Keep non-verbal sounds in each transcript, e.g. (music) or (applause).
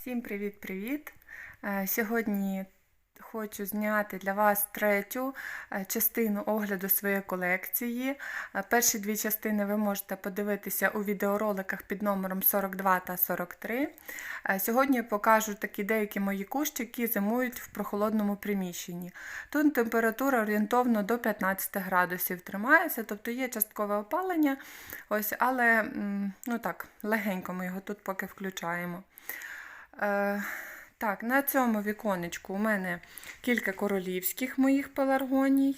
Всім привіт-привіт! Е, Сьогодні хочу зняти для вас третю е, частину огляду своєї колекції. Е, Перші дві частини ви можете подивитися у відеороликах під номером 42 та 43. Е, Сьогодні я покажу такі деякі мої кущики, які зимують в прохолодному приміщенні. Тут температура орієнтовно до 15 градусів тримається, тобто є часткове опалення, ось, але ну так, легенько ми його тут поки включаємо. Е, так, на цьому віконечку у мене кілька королівських моїх пеларгоній.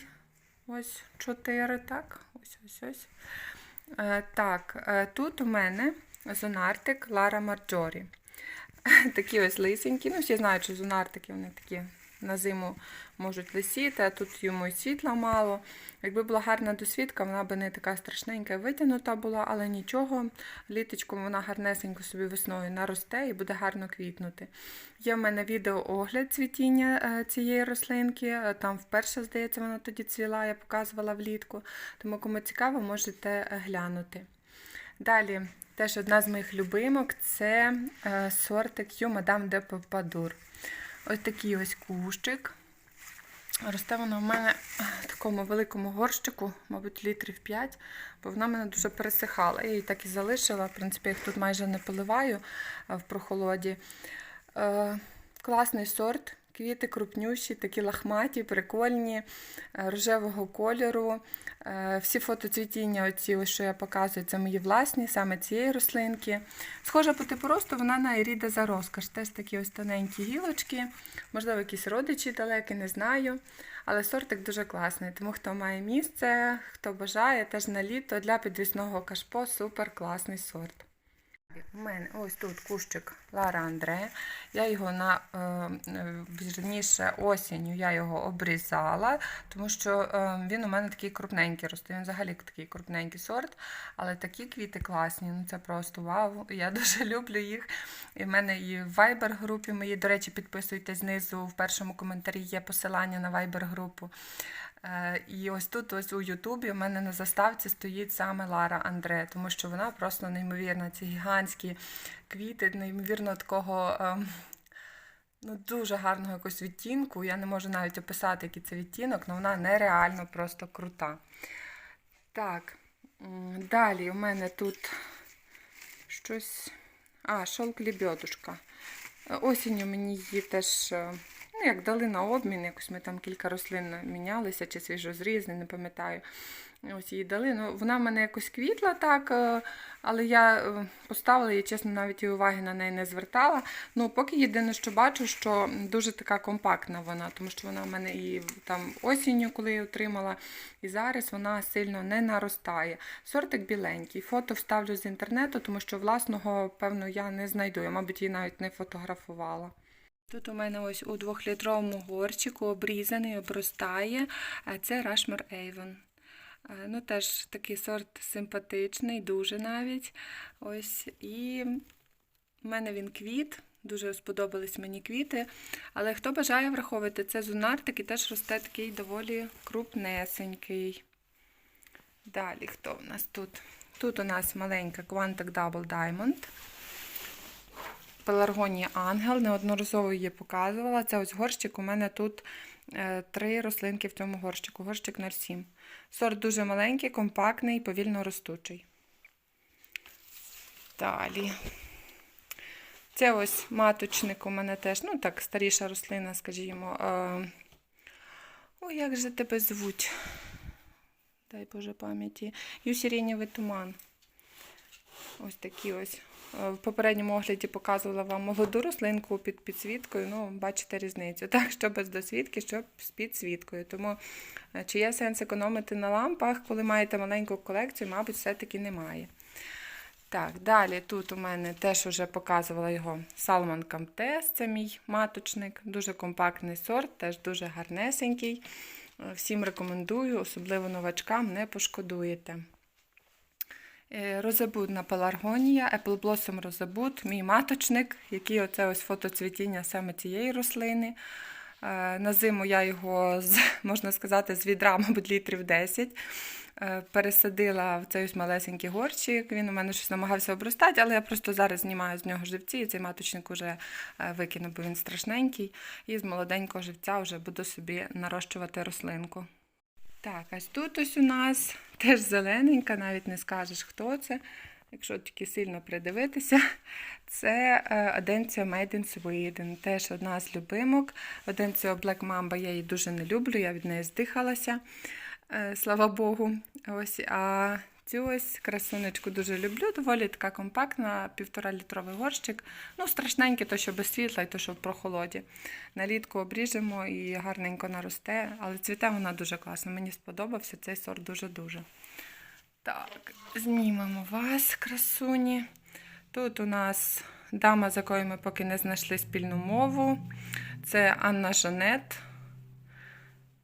Ось чотири, так. Ось ось ось. Е, так, е, тут у мене зонартик Лара Марджорі. (laughs) Такі ось лисенькі. Ну, всі знають, що зонартики вони такі на зиму можуть лисіти, а тут йому і світла мало. Якби була гарна досвідка, вона б не така страшненька витягнута була, але нічого. Літочком вона гарнесенько собі весною наросте і буде гарно квітнути. Є в мене відеоогляд цвітіння е, цієї рослинки. Е, Там вперше, здається, вона тоді цвіла, я показувала влітку. Тому, кому цікаво, можете е, глянути. Далі, теж одна з моїх любимок це сортик Ю Мадам де Попадур. Ось такий ось кущик. Росте вона в мене в такому великому горщику, мабуть, літрів 5, бо вона мене дуже пересихала. Я її так і залишила. В принципі, їх тут майже не поливаю в прохолоді. Е, класний сорт. Квіти крупнющі, такі лахматі, прикольні, е, рожевого кольору. Е, Всі фотоцвітіння, оці, що я показую, це мої власні, саме цієї рослинки. Схожа по типу росту, вона на Еріда за розкаш. Теж такі ось тоненькі гілочки. Можливо, якісь родичі далекі, не знаю. Але сортик дуже класний. Тому хто має місце, хто бажає, теж на літо для підвісного кашпо супер класний сорт. Мене ось тут кущик Лара Андре. Я його на е, вірніше осінню я його обрізала, тому що е, він у мене такий крупненький росте. Він взагалі такий крупненький сорт, але такі квіти класні. Ну це просто вау. (laughs) Я дуже люблю їх. І в мене і в Viber групі мої, до речі, підписуйтесь знизу. В першому коментарі є посилання на Viber групу. Е, І ось тут, ось у Ютубі, у мене на заставці стоїть саме Лара Андре, тому що вона просто неймовірна. Ці гігантські квіти, неймовірно такого. ем, Ну, дуже гарного якогось відтінку. Я не можу навіть описати, який це відтінок, але вона нереально просто крута. Так, далі у мене тут щось. А, шовк лебедушка. Е, Осінню мені її теж, е, ну, як дали на обмін, якось ми там кілька рослин мінялися, чи свіжозрізні, не пам'ятаю. Ось її дали. Ну, вона в мене якось квітла так, е, але я е, поставила її, чесно, навіть і уваги на неї не звертала. Ну, поки єдине, що бачу, що дуже така компактна вона, тому що вона в мене і там осінню, коли її отримала, і зараз вона сильно не наростає. Сортик біленький. Фото вставлю з інтернету, тому що власного, певно, я не знайду. Я, мабуть, її навіть не фотографувала. Тут у мене ось у двохлітровому горчику обрізаний, обростає. Це Rushmore Avon. Е, Ну, теж такий сорт симпатичний, дуже навіть. Ось. І в мене він квіт. Дуже сподобались мені квіти. Але хто бажає враховувати, це зунартик і теж росте такий доволі крупнесенький. Далі, хто у нас тут? Тут у нас маленька Quantic Double Diamond. Пеларгонія Ангел, неодноразово її показувала. Це ось горщик. У мене тут е, три рослинки в цьому горщику. Горщик 07. Сорт дуже маленький, компактний, повільно ростучий. Далі. Це ось маточник у мене теж, ну так, старіша рослина, скажімо. Е, Ой, як же тебе звуть? Дай Боже пам'яті. Юсірінєвий туман. Ось такі ось. Е, В попередньому огляді показувала вам молоду рослинку під підсвіткою. Ну, бачите різницю. (laughs) Так, що без досвідки, що з підсвіткою. Тому е, чи є сенс економити на лампах, коли маєте маленьку колекцію, мабуть, все-таки немає. Так, далі тут у мене теж вже показувала його Salmon Camtes, це мій маточник, дуже компактний сорт, теж дуже гарнесенький. Е, Всім рекомендую, особливо новачкам, не пошкодуєте. Е, Розабудна пеларгонія, Apple Blossom Розабуд, мій маточник, який оце ось фотоцвітіння саме цієї рослини. Е, На зиму я його, (laughs) можна сказати, з відра, мабуть, літрів 10. е, пересадила в цей ось малесенький горщик. Він у мене щось намагався обростати, але я просто зараз знімаю з нього живці, і цей маточник уже е, викину, бо він страшненький. І з молоденького живця вже буду собі нарощувати рослинку. Так, ось тут ось у нас (laughs) теж зелененька, навіть не скажеш, хто це. Якщо тільки сильно придивитися, (laughs) це Оденція Аденція Made in Sweden. Теж одна з любимок. Оденція Black Mamba я її дуже не люблю, я від неї здихалася, е, слава Богу. Ось, а цю ось красунечку дуже люблю. Доволі така компактна, півтора літровий горщик. Ну, страшненький, то що без світла і то, що в прохолоді. Налітку обріжемо і гарненько наросте, але цвіте вона дуже класно. Мені сподобався цей сорт дуже-дуже. Так, знімемо вас, красуні. Тут у нас дама, з якою ми поки не знайшли спільну мову. Це Анна Жанет.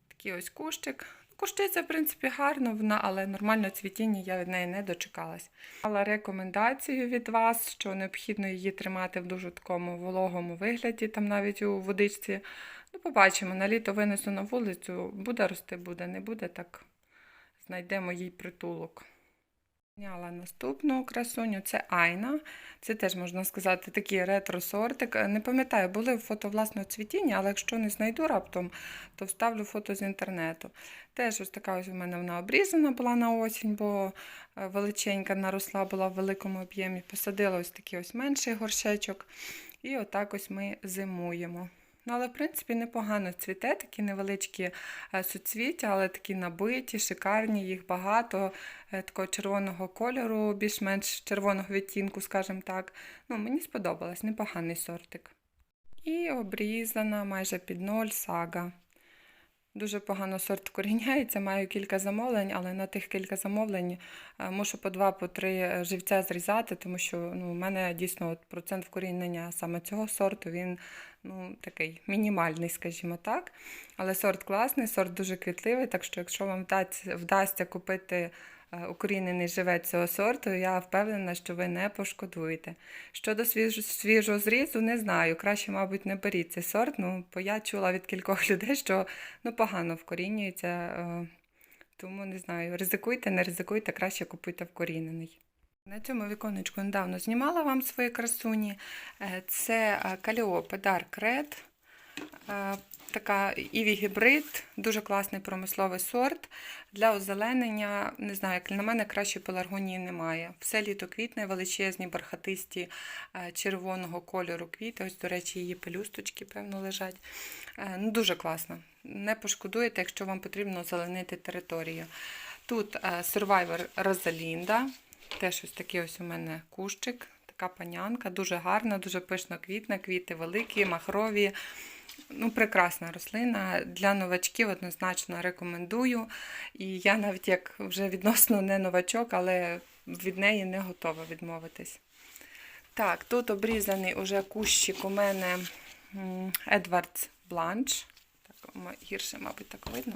Такий ось кущик. Кущиця, в принципі, гарно, вона, але нормального цвітіння я від неї не дочекалась. Мала рекомендацію від вас, що необхідно її тримати в дуже такому вологому вигляді, там навіть у водичці. Ну, побачимо, на літо винесу на вулицю, буде рости, буде, не буде, так знайдемо їй притулок. Зняла наступну красуню, це Айна. Це теж, можна сказати, такий ретро-сортик. Не пам'ятаю, були фото власного цвітіння, але якщо не знайду раптом, то вставлю фото з інтернету. Теж ось така ось у мене вона обрізана була на осінь, бо е, величенька наросла була в великому об'ємі. Посадила ось такий ось менший горшечок. І отак ось ми зимуємо. Ну, але, в принципі, непогано цвіте, такі невеличкі е, суцвіття, але такі набиті, шикарні, їх багато, е, такого червоного кольору, більш-менш червоного відтінку, скажімо так. Ну, Мені сподобалось, непоганий сортик. І обрізана майже під ноль сага. Дуже погано сорт коріняється, маю кілька замовлень, але на тих кілька замовлень е, мушу по два, по три живця зрізати, тому що ну, у мене дійсно от процент вкорінення саме цього сорту, він ну, такий мінімальний, скажімо так. Але сорт класний, сорт дуже квітливий, так що якщо вам вдасться, купити е, укорінений живець цього сорту, я впевнена, що ви не пошкодуєте. Щодо свіж, свіжого зрізу, не знаю. Краще, мабуть, не беріть цей сорт. Ну, бо я чула від кількох (laughs) людей, що ну, погано вкорінюється. е, Тому не знаю, ризикуйте, не ризикуйте, краще купуйте вкорінений. На цьому віконечку недавно знімала вам свої красуні. Е, Це е, Каліопа Dark Red. Така іві гібрид, дуже класний промисловий сорт. Для озеленення, не знаю, як на мене, кращої пеларгонії немає. Все літо квітне, величезні, бархатисті е, червоного кольору квіти. Ось, до речі, її пелюсточки, певно, лежать. Е, Ну, Дуже класно. Не пошкодуєте, якщо вам потрібно озеленити територію. Тут е, Survivor Rosalinda. Теж ось такий ось у мене кущик, така панянка, дуже гарна, дуже пишно квітна, квіти великі, махрові. Ну, прекрасна рослина. Для новачків однозначно рекомендую. І я навіть як вже відносно не новачок, але від неї не готова відмовитись. Так, тут обрізаний уже кущик у мене Едвардс Бланш. Так, гірше, мабуть, так видно.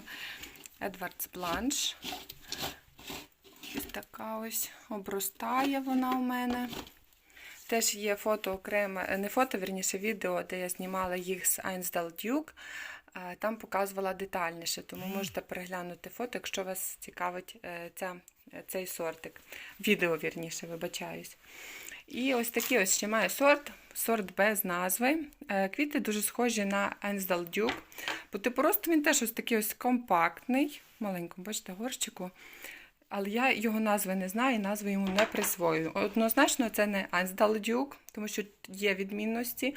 Едвардс Бланш. Ось така ось обростає вона у мене. Теж є фото окреме, не фото, верніше, відео, де я знімала їх з Duke. Е, Там показувала детальніше, тому можете переглянути фото, якщо вас цікавить е, ця, цей сортик. Відео, вірніше, вибачаюсь. І ось такий ось ще має сорт, сорт без назви. Е, Квіти дуже схожі на Duke. Бо типу росту він теж ось такий ось компактний, маленькому, бачите, горщику. Але я його назви не знаю і назви йому не присвоюю. Однозначно, це не Duke, тому що є відмінності.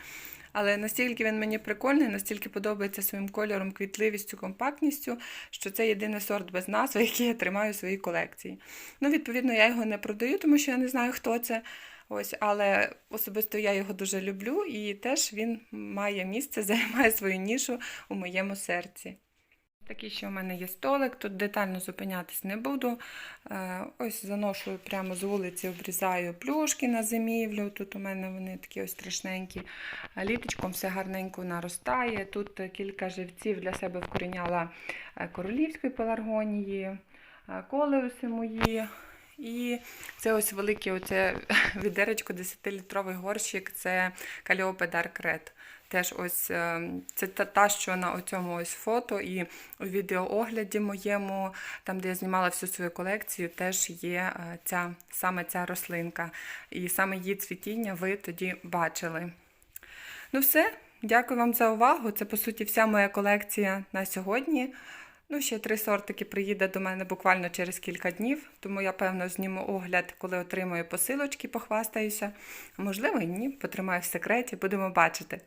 Але настільки він мені прикольний, настільки подобається своїм кольором, квітливістю, компактністю, що це єдиний сорт без назви, (laughs) який я тримаю в своїй колекції. Ну, відповідно, я його не продаю, тому що я не знаю, хто це. Ось, але особисто я його дуже люблю, і теж він має місце, (laughs) займає свою нішу у моєму серці. Такий ще у мене є столик, тут детально зупинятись не буду. Е, Ось заношую прямо з вулиці, обрізаю плюшки на зимівлю. Тут у мене вони такі ось страшненькі. Літочком все гарненько наростає. Тут кілька живців для себе вкоріняла е, королівської пеларгонії, е, колеуси мої. І це ось велике оце (laughs) відеречко, 10-літровий горщик, це Calliope Dark Red. Теж ось е, це та, що на цьому ось фото і у відеоогляді моєму, там де я знімала всю свою колекцію, теж є е, ця саме ця рослинка. І саме її цвітіння ви тоді бачили. Ну, все, дякую вам за увагу. Це по суті вся моя колекція на сьогодні. Ну, ще три сортики приїде до мене буквально через кілька днів, тому я певно зніму огляд, коли отримаю посилочки, похвастаюся. Можливо, і ні, потримаю в секреті, будемо бачити.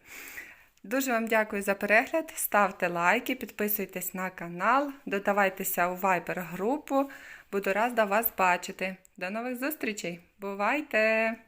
Дуже вам дякую за перегляд. Ставте лайки, підписуйтесь на канал, додавайтеся у Viber групу. Буду рада вас бачити. До нових зустрічей! Бувайте!